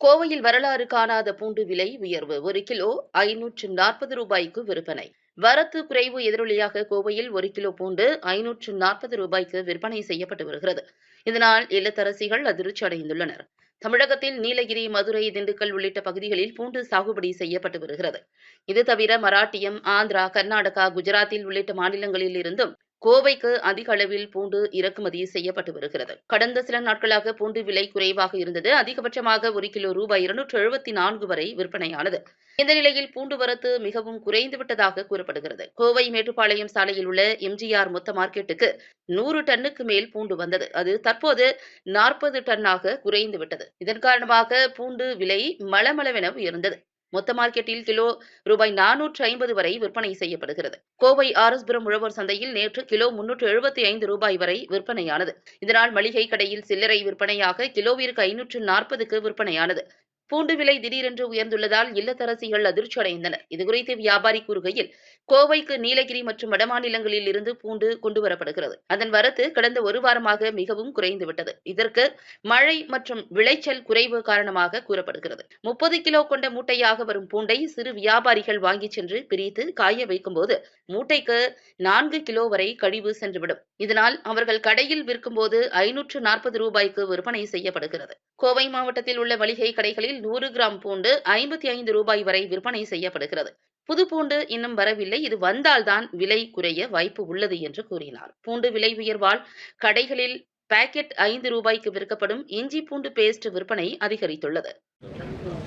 கோவையில் வரலாறு காணாத பூண்டு விலை உயர்வு ஒரு கிலோ ஐநூற்று நாற்பது ரூபாய்க்கு விற்பனை. வரத்து குறைவு எதிரொலியாக கோவையில் ஒரு கிலோ பூண்டு ஐநூற்று நாற்பது ரூபாய்க்கு விற்பனை செய்யப்பட்டு வருகிறது. இதனால் இல்லத்தரசிகள் அதிர்ச்சி அடைந்துள்ளனர். தமிழகத்தில் நீலகிரி மதுரை திண்டுக்கல் உள்ளிட்ட பகுதிகளில் பூண்டு சாகுபடி செய்யப்பட்டு வருகிறது. இது தவிர மராட்டியம் ஆந்திரா கர்நாடகா குஜராத்தில் உள்ளிட்ட மாநிலங்களில் இருந்தும் கோவைக்கு அதிக அளவில் பூண்டு இறக்குமதி செய்யப்பட்டு வருகிறது. கடந்த சில நாட்களாக பூண்டு விலை குறைவாக இருந்தது. அதிகபட்சமாக ஒரு கிலோ ரூபாய் இருநூற்று எழுபத்தி நான்கு வரை விற்பனையானது. இந்த நிலையில் பூண்டு வரத்து மிகவும் குறைந்து விட்டதாக கூறப்படுகிறது. கோவை மேட்டுப்பாளையம் சாலையில் உள்ள எம்ஜிஆர் மொத்த மார்க்கெட்டுக்கு நூறு டன்னுக்கு மேல் பூண்டு வந்தது. அது தற்போது நாற்பது டன்னாக குறைந்து விட்டது. இதன் காரணமாக பூண்டு விலை மளமளவென உயர்ந்தது. மொத்த மார்க்கெட்டில் கிலோ ரூபாய் நானூற்று ஐம்பது வரை விற்பனை செய்யப்படுகிறது. கோவை ஆரஸ்புரம் உழவர் சந்தையில் நேற்று கிலோ முன்னூற்று எழுபத்தி ஐந்து ரூபாய் வரை விற்பனையானது. இதனால் மளிகை கடையில் சில்லறை விற்பனையாக கிலோவிற்கு ஐநூற்று நாற்பதுக்கு விற்பனையானது. பூண்டு விலை திடீரென்று உயர்ந்துள்ளதால் இல்லத்தரசிகள் அதிர்ச்சி அடைந்தனர். இதுகுறித்து வியாபாரி கூறுகையில் கோவைக்கு நீலகிரி மற்றும் வடமாநிலங்களில் இருந்து பூண்டு கொண்டுவரப்படுகிறது அதன் வரத்து கடந்த ஒரு வாரமாக மிகவும் குறைந்துவிட்டது இதற்கு மழை மற்றும் விளைச்சல் குறைவு காரணமாக கூறப்படுகிறது. முப்பது கிலோ கொண்ட மூட்டையாக வரும் பூண்டை சிறு வியாபாரிகள் வாங்கிச் சென்று பிரித்து காய வைக்கும்போது மூட்டைக்கு நான்கு கிலோ வரை கழிவு சென்றுவிடும். இதனால் அவர்கள் கடையில் விற்கும்போது ஐநூற்று நாற்பது ரூபாய்க்கு விற்பனை செய்யப்படுகிறது. கோவை மாவட்டத்தில் உள்ள மளிகை கடைகளில் நூறு கிராம் பூண்டு ஐம்பத்தி ஐந்து ரூபாய் வரை விற்பனை செய்யப்படுகிறது. புது பூண்டு இன்னும் வரவில்லை. இது வந்தால்தான் விலை குறைய வாய்ப்பு உள்ளது என்று கூறினார். பூண்டு விலை உயர்வால் கடைகளில் பாக்கெட் ஐந்து ரூபாய்க்கு விற்கப்படும் இஞ்சி பூண்டு பேஸ்ட் விற்பனை அதிகரித்துள்ளது.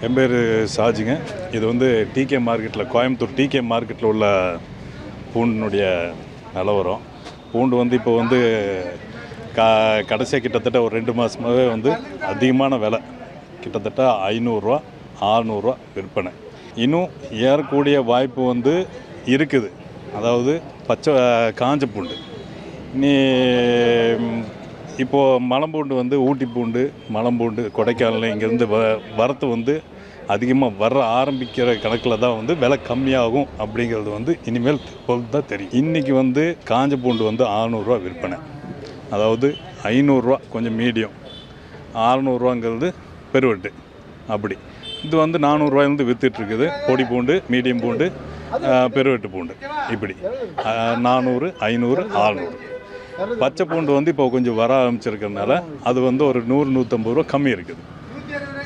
என் பேர் சாஜிங்க. இது வந்து டிகே மார்க்கெட்டில் கோயம்புத்தூர் டிகே மார்க்கெட்டில் உள்ள பூண்டினுடைய நிலவரம். பூண்டு வந்து இப்போ வந்து க கடைசியாக கிட்டத்தட்ட ஒரு ரெண்டு மாதமாகவே வந்து அதிகமான விலை. கிட்டத்தட்ட ஐநூறுரூவா ஆறுநூறுவா விற்பனை. இன்னும் ஏறக்கூடிய வாய்ப்பு வந்து இருக்குது. அதாவது பச்சை காஞ்ச பூண்டு. நீ இப்போது மலம்பூண்டு வந்து ஊட்டி பூண்டு மலம்பூண்டு கொடைக்கானல் இங்கேருந்து வ வரத்து வந்து அதிகமாக வர ஆரம்பிக்கிற கணக்கில் தான் வந்து விலை கம்மியாகும் அப்படிங்கிறது வந்து இனிமேல் பொறுத்து தான் தெரியும். இன்றைக்கி வந்து காஞ்ச பூண்டு வந்து ஆறுநூறுவா விற்பனை. அதாவது ஐநூறுரூவா கொஞ்சம் மீடியம். ஆறுநூறுவாங்கிறது பெருவெட்டு. அப்படி. இது வந்து நானூறுரூவாயிலேருந்து விற்றுட்ருக்குது பொடி பூண்டு மீடியம் பூண்டு பெருவெட்டு பூண்டு. இப்படி. நானூறு ஐநூறு ஆறுநூறு. பச்சை பூண்டு வந்து இப்போ கொஞ்சம் வர ஆரம்பிச்சிருக்கிறதுனால அது வந்து ஒரு நூறு நூற்றம்பது ரூபா கம்மி இருக்குது.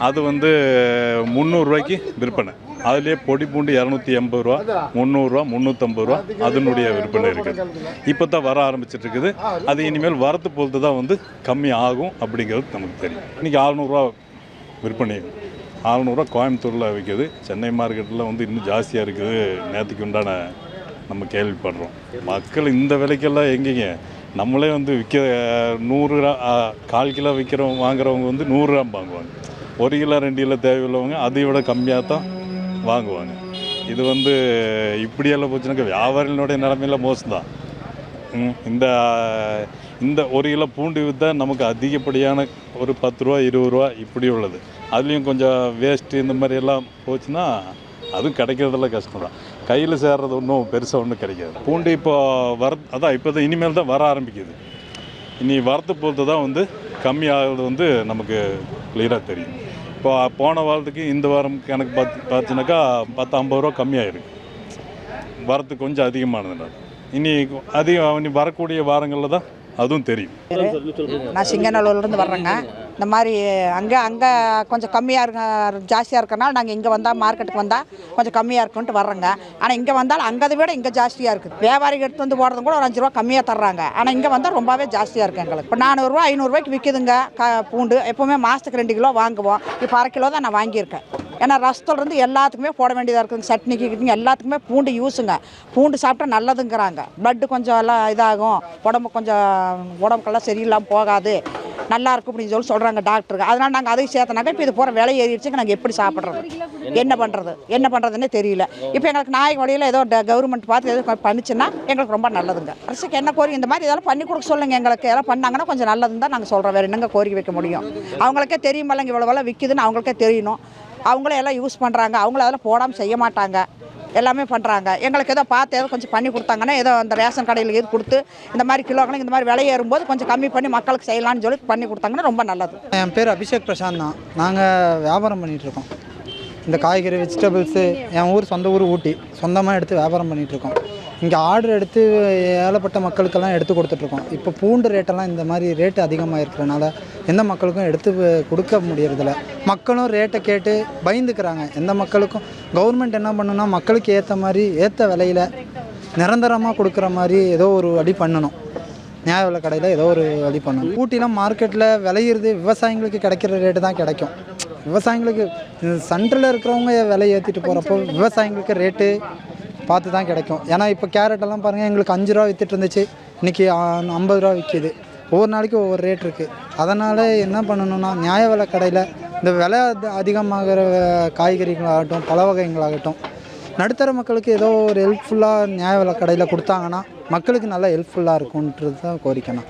அது வந்து முந்நூறுரூவாய்க்கு விற்பனை. அதுலேயே பொடி பூண்டு இரநூத்தி எண்பது ரூபா முந்நூறுரூவா முந்நூற்றம்பது ரூபா அதனுடைய விற்பனை இருக்குது. இப்போ தான் வர ஆரம்பிச்சிட்டு இருக்குது அது இனிமேல் வரத்து பொறுத்து தான் வந்து கம்மி ஆகும் அப்படிங்கிறது நமக்கு தெரியும். இன்றைக்கி ஆறுநூறுவா விற்பனை. ஆறுநூறுவா கோயம்புத்தூரில் விற்கிது சென்னை மார்க்கெட்டில் வந்து இன்னும் ஜாஸ்தியாக இருக்குது. நேற்றுக்கு உண்டான நம்ம கேள்விப்படுறோம். மக்கள் இந்த விலைக்கெல்லாம் எங்கேங்க? நம்மளே வந்து விற்க நூறு கால் கிலோ விற்கிறவங்க வாங்குறவங்க வந்து நூறுரூவா வாங்குவாங்க. ஒரு கிலோ ரெண்டு கிலோ தேவையுள்ளவங்க அதை விட கம்மியாக தான் வாங்குவாங்க. இது வந்து இப்படியெல்லாம் போச்சுனாக்கா வியாபாரிகளுடைய நிலமையில மோசம்தான். தான் இந்த இந்த ஒரு கிலோ பூண்டு விற்றா நமக்கு அதிகப்படியான ஒரு பத்து ரூபா இருபது ரூபா இப்படி உள்ளது. அதுலேயும் கொஞ்சம் வேஸ்ட்டு இந்த மாதிரி எல்லாம் போச்சுன்னா அதுவும் கிடைக்கிறதெல்லாம் கஷ்டம் தான் கையில் சேர்றது ஒன்றும் பெருசாக ஒன்றும் கிடைக்காது. பூண்டு இப்போ வர அதான் இப்போ தான் இனிமேல் தான் வர ஆரம்பிக்குது. இனி வரத்து பொறுத்து தான் வந்து கம்மி வந்து நமக்கு கிளியராக தெரியும். இப்போ போன வாரத்துக்கு இந்த வாரம் கணக்கு பார்த்து பார்த்தினாக்கா பத்து ஐம்பது ரூபா கம்மியாகிருக்கு வரத்து கொஞ்சம் அதிகமானதுனால. இனி அதிகம் இனி வரக்கூடிய வாரங்களில் தான் அதுவும் தெரியும். நான் சிங்கநல்லூர்லேருந்து வர்றேங்க. இந்த மாதிரி அங்கே அங்கே கொஞ்சம் கம்மியாக இருக்க ஜாஸ்தியாக இருக்கனால நாங்கள் இங்கே வந்தால் மார்க்கெட்டுக்கு வந்தால் கொஞ்சம் கம்மியாக இருக்குன்ட்டு வர்றோங்க. ஆனால் இங்கே வந்தால் அங்கே அதை விட இங்கே ஜாஸ்தியாக இருக்குது. வியாபாரிகள் எடுத்து வந்து போடுறது கூட ஒரு அஞ்சு ரூபா கம்மியாக தர்றாங்க. ஆனால் இங்கே வந்தால் ரொம்பவே ஜாஸ்தியாக இருக்குது எங்களுக்கு. இப்போ நானூறுரூவா ஐநூறுரூவாய்க்கு விற்கிதுங்க க பூண்டு. எப்போவுமே மாதத்துக்கு ரெண்டு கிலோ வாங்குவோம். இப்போ அரை கிலோ தான் நான் வாங்கியிருக்கேன். ஏன்னா ரசத்துலேருந்து எல்லாத்துக்குமே போட வேண்டியதாக இருக்குங்க. சட்னிக்கு கிட்டிங்க எல்லாத்துக்குமே பூண்டு யூஸுங்க. பூண்டு சாப்பிட்டா நல்லதுங்கிறாங்க. ப்ளட்டு கொஞ்சம் எல்லாம் இதாகும். உடம்பு கொஞ்சம் உடம்புக்கெல்லாம் சரியில்லாமல் போகாது. நல்லா இருக்கும் அப்படின்னு சொல்லி சொல்கிறாங்க டாக்டருக்கு அதனால் நாங்கள் அதையும் சேர்த்தனாக்க இப்போ இது போகிற விலை ஏறிடுச்சுங்க. நாங்கள் எப்படி சாப்பிட்றது? என்ன பண்ணுறது என்ன பண்ணுறதுன்னே தெரியல. இப்போ எங்களுக்கு நாய் வழியில் ஏதோ கவர்மெண்ட் பார்த்து ஏதோ பண்ணிச்சுன்னா எங்களுக்கு ரொம்ப நல்லதுங்க. அரசுக்கு என்ன கோரிக்கை? இந்த மாதிரி இதெல்லாம் பண்ணி கொடுக்க சொல்லுங்கள் எங்களுக்கு இதெல்லாம் பண்ணாங்கன்னா கொஞ்சம் நல்லதுன்னு தான் நாங்கள் சொல்கிறோம் வேறு என்னங்க கோரிக்கை வைக்க முடியும்? அவங்களுக்கே தெரியுமல்லங்க இவ்வளோ விலை விற்கிதுன்னு அவங்களுக்கே தெரியணும். அவங்களே எல்லாம் யூஸ் பண்ணுறாங்க அவங்கள அதெல்லாம் போடாமல் செய்ய மாட்டாங்க. எல்லாமே பண்ணுறாங்க எங்களுக்கு ஏதோ பார்த்து ஏதோ கொஞ்சம் பண்ணி கொடுத்தாங்கன்னா ஏதோ அந்த ரேஷன் கடையில் இது கொடுத்து இந்த மாதிரி கிலோக்களும் இந்த மாதிரி விலை ஏறும்போது கொஞ்சம் கம்மி பண்ணி மக்களுக்கு செய்யலாம்னு சொல்லி பண்ணி கொடுத்தாங்கன்னா ரொம்ப நல்லது. என் பேர் அபிஷேக் பிரசாந்த் தான். நாங்கள் வியாபாரம் பண்ணிகிட்ருக்கோம் இந்த காய்கறி வெஜிடபிள்ஸு என் ஊர் சொந்த ஊர் ஊட்டி. சொந்தமாக எடுத்து வியாபாரம் பண்ணிகிட்ருக்கோம் இங்கே ஆர்டர் எடுத்து ஏழப்பட்ட மக்களுக்கெல்லாம் எடுத்து கொடுத்துட்ருக்கோம். இப்போ பூண்டு ரேட்டெல்லாம் இந்த மாதிரி ரேட்டு அதிகமாக இருக்கிறனால எந்த மக்களுக்கும் எடுத்து கொடுக்க முடியறதில்ல. மக்களும் ரேட்டை கேட்டு பயந்துக்கிறாங்க. எந்த மக்களுக்கும் கவர்மெண்ட் என்ன பண்ணுன்னா மக்களுக்கு ஏற்ற மாதிரி ஏற்ற விலையில் நிரந்தரமாக கொடுக்குற மாதிரி ஏதோ ஒரு வழி பண்ணணும். நியாய விலை கடையில் ஏதோ ஒரு வழி பண்ணணும். ஊட்டிலாம் மார்க்கெட்டில் விளையிறது விவசாயிங்களுக்கு கிடைக்கிற ரேட்டு தான் கிடைக்கும். விவசாயிங்களுக்கு சென்ட்ரலில் இருக்கிறவங்க விலை ஏற்றிட்டு போகிறப்போ விவசாயிங்களுக்கு ரேட்டு பார்த்து தான் கிடைக்கும். ஏன்னா இப்போ கேரட்டெல்லாம் பாருங்கள் எங்களுக்கு அஞ்சு ரூபா விற்றுட்டு இருந்துச்சு. இன்றைக்கி ஐம்பது ரூபா விற்கிது ஒவ்வொரு நாளைக்கு ஒவ்வொரு ரேட் இருக்குது அதனால் என்ன பண்ணணும்னா நியாய விலை கடையில் இந்த விலை அதிகமாகிற காய்கறிகளாகட்டும் பல வகைகளாகட்டும் நடுத்தர மக்களுக்கு ஏதோ ஒரு ஹெல்ப்ஃபுல்லாக நியாய விலை கடையில் கொடுத்தாங்கன்னா மக்களுக்கு நல்லா ஹெல்ப்ஃபுல்லாக இருக்கும்ன்றது தான் கோரிக்கைண்ணா